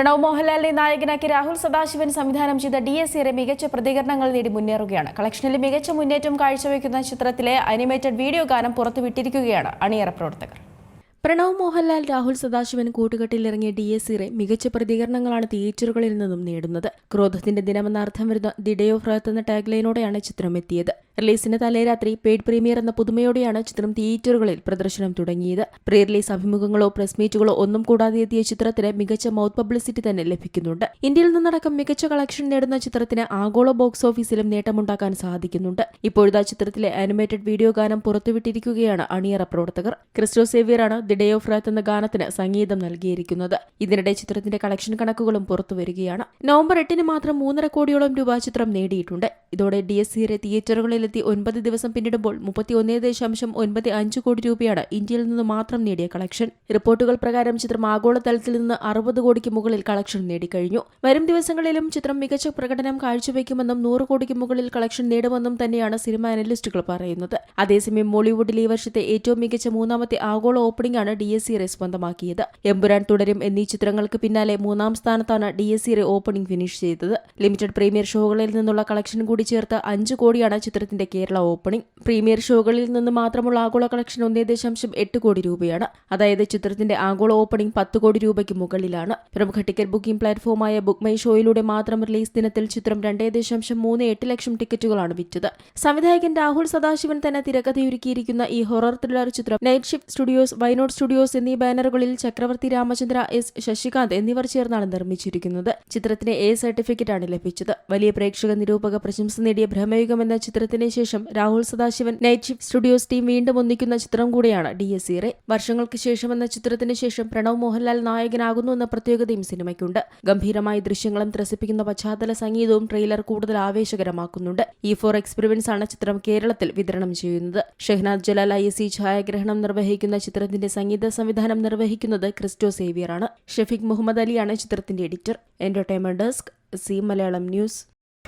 പ്രണവ് മോഹൻലാലിനെ നായകനാക്കി രാഹുൽ സദാശിവൻ സംവിധാനം ചെയ്ത ഡി എസ് സിയുടെ മികച്ച പ്രതികരണങ്ങൾ നേടി മുന്നേറുകയാണ്. കളക്ഷനിൽ മികച്ച മുന്നേറ്റം കാഴ്ചവെക്കുന്ന ചിത്രത്തിലെ അനിമേറ്റഡ് വീഡിയോ ഗാനം പുറത്തുവിട്ടിരിക്കുകയാണ് അണിയറ പ്രവർത്തകർ. പ്രണവ് മോഹൻലാൽ രാഹുൽ സദാശിവൻ കൂട്ടുകെട്ടിലിറങ്ങിയ ഡി എസ് സിറെ മികച്ച പ്രതികരണങ്ങളാണ് തിയേറ്ററുകളിൽ നിന്നും നേടുന്നത്. ക്രോധത്തിന്റെ ദിനമെന്ന അർത്ഥം വരുന്ന ദി ഡേ ഓഫ് എന്ന ടാഗ്ലൈനോടെയാണ് ചിത്രം എത്തിയത്. റിലീസിന് തലേരാത്രി പെയ്ഡ് പ്രീമിയർ എന്ന പുതുമയോടെയാണ് ചിത്രം തിയേറ്ററുകളിൽ പ്രദർശനം തുടങ്ങിയത്. പ്രീ റിലീസ് അഭിമുഖങ്ങളോ പ്രസ് മീറ്റുകളോ ഒന്നും കൂടാതെ എത്തിയ ചിത്രത്തിന് മികച്ച മൗത്ത് പബ്ലിസിറ്റി തന്നെ ലഭിക്കുന്നുണ്ട്. ഇന്ത്യയിൽ നിന്നടക്കം മികച്ച കളക്ഷൻ നേടുന്ന ചിത്രത്തിന് ആഗോള ബോക്സ് ഓഫീസിലും നേട്ടമുണ്ടാക്കാൻ സാധിക്കുന്നുണ്ട്. ഇപ്പോഴത്തെ ചിത്രത്തിലെ ആനിമേറ്റഡ് വീഡിയോ ഗാനം പുറത്തുവിട്ടിരിക്കുകയാണ് അണിയറ പ്രവർത്തകർ. ക്രിസ്റ്റോ സേവിയറാണ് ദി ഡേ ഓഫ് റാത്ത് എന്ന ഗാനത്തിന് സംഗീതം നൽകിയിരിക്കുന്നത്. ഇതിനിടെ ചിത്രത്തിന്റെ കളക്ഷൻ കണക്കുകളും പുറത്തുവരികയാണ് നവംബർ എട്ടിന് മാത്രം മൂന്നര കോടിയോളം രൂപ ചിത്രം നേടിയിട്ടുണ്ട്. ഇതോടെ ഡി എസ് സിയുടെ തിയേറ്ററുകളിലെത്തി ഒൻപത് ദിവസം പിന്നിടുമ്പോൾ മുപ്പത്തിയൊന്നേ ദശാംശം ഒൻപത് അഞ്ച് കോടി രൂപയാണ് ഇന്ത്യയിൽ നിന്ന് മാത്രം നേടിയ കളക്ഷൻ റിപ്പോർട്ടുകൾ പ്രകാരം ചിത്രം ആഗോളതലത്തിൽ നിന്ന് അറുപത് കോടിക്ക് മുകളിൽ കളക്ഷൻ നേടിക്കഴിഞ്ഞു. വരും ദിവസങ്ങളിലും ചിത്രം മികച്ച പ്രകടനം കാഴ്ചവെക്കുമെന്നും നൂറ് കോടിക്ക് മുകളിൽ കളക്ഷൻ നേടുമെന്നും തന്നെയാണ് സിനിമ അനലിസ്റ്റുകൾ പറയുന്നത്. അതേസമയം മോളിവുഡിൽ ഈ വർഷത്തെ ഏറ്റവും മികച്ച മൂന്നാമത്തെ ആഗോള ഓപ്പണിംഗ് ആണ് ഡി എസ് സിറെ സ്വന്തമാക്കിയത് എമ്പുരാൻ തുടരും എന്നീ ചിത്രങ്ങൾക്ക് പിന്നാലെ മൂന്നാം സ്ഥാനത്താണ് Dies Irae opening finish ചെയ്തത്. ലിമിറ്റഡ് പ്രീമിയർ ഷോകളിൽ നിന്നുള്ള കളക്ഷൻ കൂടി ചേർത്ത് അഞ്ച് കോടിയാണ് ചിത്രത്തിന്റെ കേരള ഓപ്പണിംഗ് പ്രീമിയർ ഷോകളിൽ നിന്ന് മാത്രമുള്ള ആഗോള കളക്ഷൻ ഒന്നേ ദശാംശം എട്ട് കോടി രൂപയാണ്. അതായത് ചിത്രത്തിന്റെ ആഗോള ഓപ്പണിംഗ് പത്ത് കോടി രൂപയ്ക്ക് മുകളിലാണ്. പ്രമുഖ ടിക്കറ്റ് ബുക്കിംഗ് പ്ലാറ്റ്ഫോമായ ബുക്ക് മൈ ഷോയിലൂടെ മാത്രം റിലീസ് ദിനത്തിൽ ചിത്രം രണ്ടേ ദശാംശം മൂന്ന് എട്ട് ലക്ഷം ടിക്കറ്റുകളാണ് വിറ്റത്. സംവിധായകൻ രാഹുൽ സദാശിവൻ തന്നെ തിരക്കഥയൊരുക്കിയിരിക്കുന്ന ഈ ഹൊറർ ത്രില്ലർ ചിത്രം night shift studios why not studios എന്നീ ബാനറുകളിൽ ചക്രവർത്തി രാമചന്ദ്ര എസ് ശശികാന്ത് എന്നിവർ ചേർന്നാണ് നിർമ്മിച്ചിരിക്കുന്നത്. ചിത്രത്തിന് എ സർട്ടിഫിക്കറ്റാണ് ലഭിച്ചത്. വലിയ പ്രേക്ഷക നിരൂപക പ്രശംസ നേടിയ ഭ്രമയുഗം എന്ന ചിത്രത്തിന് ശേഷം Rahul Sadasivan night shift studios team വീണ്ടും ഒന്നിക്കുന്ന ചിത്രം കൂടിയാണ് ഡി എസ് ഇറെ വർഷങ്ങൾക്ക് ശേഷം എന്ന ചിത്രത്തിന് ശേഷം പ്രണവ് മോഹൻലാൽ നായകനാകുന്നു എന്ന പ്രത്യേകതയും സിനിമയ്ക്കുണ്ട്. ഗംഭീരമായ ദൃശ്യങ്ങളും ത്രസിപ്പിക്കുന്ന പശ്ചാത്തല സംഗീതവും ട്രെയിലർ കൂടുതൽ ആവേശകരമാക്കുന്നുണ്ട്. ഇ ഫോർ എക്സ്പെരിമെന്റ്സ് ആണ് ചിത്രം കേരളത്തിൽ വിതരണം ചെയ്യുന്നത്. ഷെഹ്നാദ് ജലാൽ ഐ എസ് ഛായാഗ്രഹണം നിർവഹിക്കുന്ന ചിത്രത്തിന്റെ സംഗീത സംവിധാനം നിർവഹിക്കുന്നത് ക്രിസ്റ്റോ സേവിയറാണ്. ഷെഫീഖ് മുഹമ്മദ് അലിയാണ് ചിത്രത്തിന്റെ editor entertainment desk Zee Malayalam news